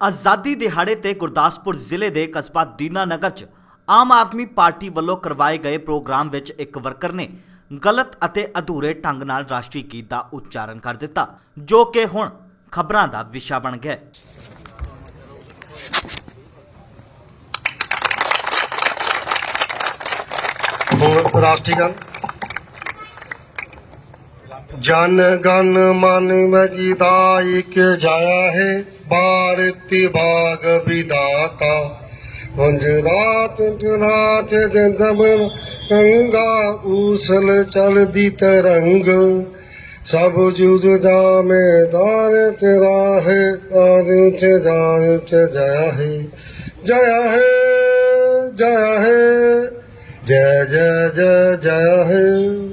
ਆਜ਼ਾਦੀ ਦਿਹਾੜੇ ਤੇ ਗੁਰਦਾਸਪੁਰ ਜ਼ਿਲ੍ਹੇ ਦੇ ਕਸਬਾ ਦੀਨਾਨਗਰ 'ਚ ਆਮ ਆਦਮੀ ਪਾਰਟੀ ਵੱਲੋਂ ਕਰਵਾਏ ਗਏ ਪ੍ਰੋਗਰਾਮ ਵਿੱਚ ਇੱਕ ਵਰਕਰ ਨੇ ਗਲਤ ਅਤੇ ਅਧੂਰੇ ਢੰਗ ਨਾਲ ਰਾਸ਼ਟਰੀ ਗੀਤ ਦਾ ਉਚਾਰਨ ਕਰ ਦਿੱਤਾ, ਜੋ ਕਿ ਹੁਣ ਖਬਰਾਂ ਦਾ ਵਿਸ਼ਾ ਬਣ ਗਿਆ ਹੈ। ਹੁਣ ਰਾਸ਼ਟਰੀ ਗਾਨ ਜਨ ਗਨ ਮਨ ਮਜੀਦਾ ਇਕ ਜਾਇਆ ਹੈ, ਭਾਰਤੀ ਬਾਗ ਵਿਦਾਤਾ। ਵੰਜਰਾਤ ਜਨਾਤ ਜੰਦਮ ਗੰਗਾ ਊਸਲ ਚਲਦੀ ਤਰੰਗ। ਸਭ ਜੁਜ ਜਾਮੇ ਦਾਰ ਤੇਰਾ ਹੈ ਤਾਰ ਚ ਜਾਰ ਚ ਜਇਆ ਹੈ ਜਇਆ ਹੈ ਜਇਆ ਹੈ, ਜੈ ਜੈ ਜੈ ਜੈ ਹੈ।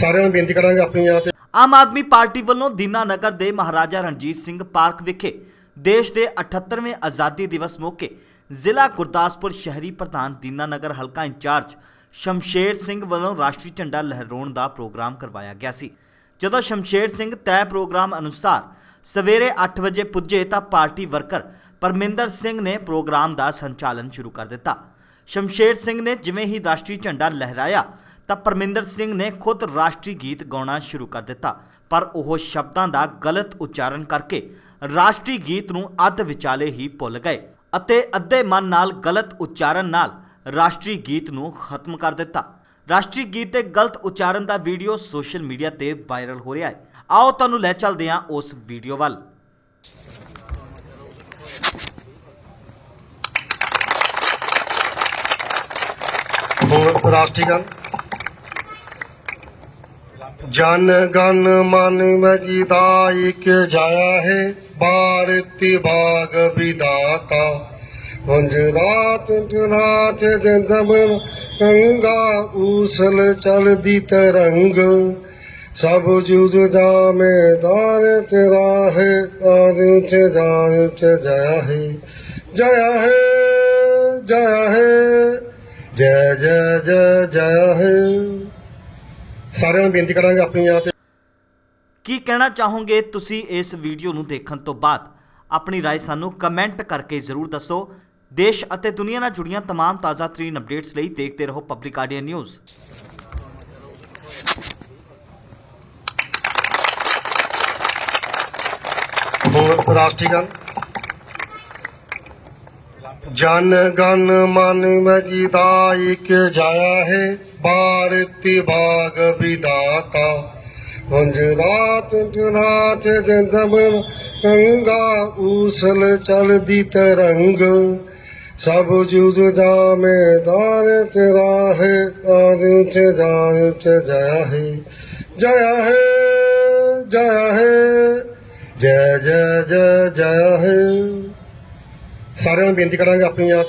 ਸਾਰਿਆਂ ਨੂੰ ਬੇਨਤੀ ਕਰਾਂਗੇ ਆਪਣੀਆਂ ਤੇ ਆਮ ਆਦਮੀ ਪਾਰਟੀ ਵੱਲੋਂ ਦੀਨਾਨਗਰ ਦੇ ਮਹਾਰਾਜਾ ਰਣਜੀਤ ਸਿੰਘ ਪਾਰਕ ਵਿਖੇ ਦੇਸ਼ ਦੇ 78ਵੇਂ ਆਜ਼ਾਦੀ ਦਿਵਸ ਮੌਕੇ ਜ਼ਿਲ੍ਹਾ ਗੁਰਦਾਸਪੁਰ ਸ਼ਹਿਰੀ ਪ੍ਰਧਾਨ ਦੀਨਾਨਗਰ ਹਲਕਾ ਇੰਚਾਰਜ ਸ਼ਮਸ਼ੇਰ ਸਿੰਘ ਵੱਲੋਂ ਰਾਸ਼ਟਰੀ ਝੰਡਾ ਲਹਿਰਾਉਣ ਦਾ ਪ੍ਰੋਗਰਾਮ ਕਰਵਾਇਆ ਗਿਆ ਸੀ। ਜਦੋਂ ਸ਼ਮਸ਼ੇਰ ਸਿੰਘ ਤੈਅ ਪ੍ਰੋਗਰਾਮ ਅਨੁਸਾਰ ਸਵੇਰੇ 8 ਵਜੇ ਪੁੱਜੇ ਤਾਂ ਪਾਰਟੀ ਵਰਕਰ ਪਰਮਿੰਦਰ ਸਿੰਘ ਨੇ ਪ੍ਰੋਗਰਾਮ ਦਾ ਸੰਚਾਲਨ ਸ਼ੁਰੂ ਕਰ ਦਿੱਤਾ। ਸ਼ਮਸ਼ੇਰ ਸਿੰਘ ਨੇ ਜਿਵੇਂ ਹੀ ਰਾਸ਼ਟਰੀ ਝੰਡਾ ਲਹਿਰਾਇਆ ਤਾਂ ਪਰਮਿੰਦਰ ਸਿੰਘ ਨੇ ਖੁਦ ਰਾਸ਼ਟਰੀ ਗੀਤ ਗਾਉਣਾ ਸ਼ੁਰੂ ਕਰ ਦਿੱਤਾ। ਪਰ ਉਹ ਸ਼ਬਦਾਂ ਦਾ ਗਲਤ ਉਚਾਰਨ ਕਰਕੇ ਰਾਸ਼ਟਰੀ ਗੀਤ ਨੂੰ ਅੱਧ ਵਿਚਾਲੇ ਹੀ ਭੁੱਲ ਗਏ ਅਤੇ ਅੱਧੇ ਮਨ ਨਾਲ ਗਲਤ ਉਚਾਰਨ ਨਾਲ ਰਾਸ਼ਟਰੀ ਗੀਤ ਨੂੰ ਖਤਮ ਕਰ ਦਿੱਤਾ। ਰਾਸ਼ਟਰੀ ਗੀਤ ਦੇ ਗਲਤ ਉਚਾਰਨ ਦਾ ਵੀਡੀਓ ਸੋਸ਼ਲ ਮੀਡੀਆ ਤੇ ਵਾਇਰਲ ਹੋ ਰਿਹਾ ਹੈ। ਆਓ ਤੁਹਾਨੂੰ ਲੈ ਚੱਲਦੇ ਹਾਂ ਉਸ ਵੀਡੀਓ ਵੱਲ। ਹੁਣ ਰਾਸ਼ਟਰੀ ਗਾਨ। ਜਨ ਗਨ ਮਨ ਮਜੀਦਾ ਇਕ ਜਾਇਆ ਹੈ, ਭਾਰਤੀ ਬਾਗ ਵਿਦਾਤਾ। ਵੰਜਰਾਤ ਜਨਾਤ ਜੰਦਮ ਗੰਗਾ ਊਸਲ ਚਲਦੀ ਤਰੰਗ। ਸਭ ਜੁਜ ਜਾਮੇ ਦਾਰ ਤੇਰਾ ਹੈ ਤਾਰ ਚ ਜਾਰ ਚ ਜਇਆ ਹੈ। ਜਇਆ ਹੈ ਜਇਆ ਹੈ, ਜੈ ਜੈ ਜੈ ਜੈ ਹੈ। ਸਾਰਿਆਂ ਨੂੰ ਬੇਨਤੀ ਕਰਾਂਗੇ ਆਪਣੀਆਂ ਤੇ ਕੀ ਕਹਿਣਾ ਚਾਹੋਗੇ ਤੁਸੀਂ ਇਸ ਵੀਡੀਓ ਨੂੰ ਦੇਖਣ ਤੋਂ ਬਾਅਦ ਆਪਣੀ رائے ਸਾਨੂੰ ਕਮੈਂਟ ਕਰਕੇ ਜ਼ਰੂਰ ਦੱਸੋ ਦੇਸ਼ ਅਤੇ ਦੁਨੀਆ ਨਾਲ ਜੁੜੀਆਂ तमाम ਤਾਜ਼ਾ ਤਰੀਨ ਅਪਡੇਟਸ ਲਈ ਦੇਖਦੇ ਰਹੋ ਪਬਲਿਕ ਆਡੀਆ ਨਿਊਜ਼ ਹੁਣ ਰਾਸ਼ਟਰੀ ਗਾਨ ਜਨ ਗਨ ਮਨ ਮਜੀਦਾ, ਇਕ ਜਾਇਆ ਹੈ ਭਾਰਤੀ ਬਾਗ ਵਿਦਾਤਾ। ਵੰਜਰਾਤ ਜਨਾਤ ਜੰਦਮ ਗੰਗਾ ਊਸਲ ਚਲਦੀ ਤਰੰਗ। ਸਭ ਜੁਜ ਜਾਮੇ ਦਾਰ ਤੇਰਾ ਹੈ ਤਾਰ ਚ ਜਾਰ ਚ ਜਇਆ ਹੈ। ਜਇਆ ਹੈ ਜਇਆ ਹੈ, ਜੈ ਜੈ ਜੈ ਜੈ ਹੈ। ਸਾਰਿਆਂ ਨੂੰ ਬੇਨਤੀ ਕਰਾਂਗੇ ਆਪਣੀਆਂ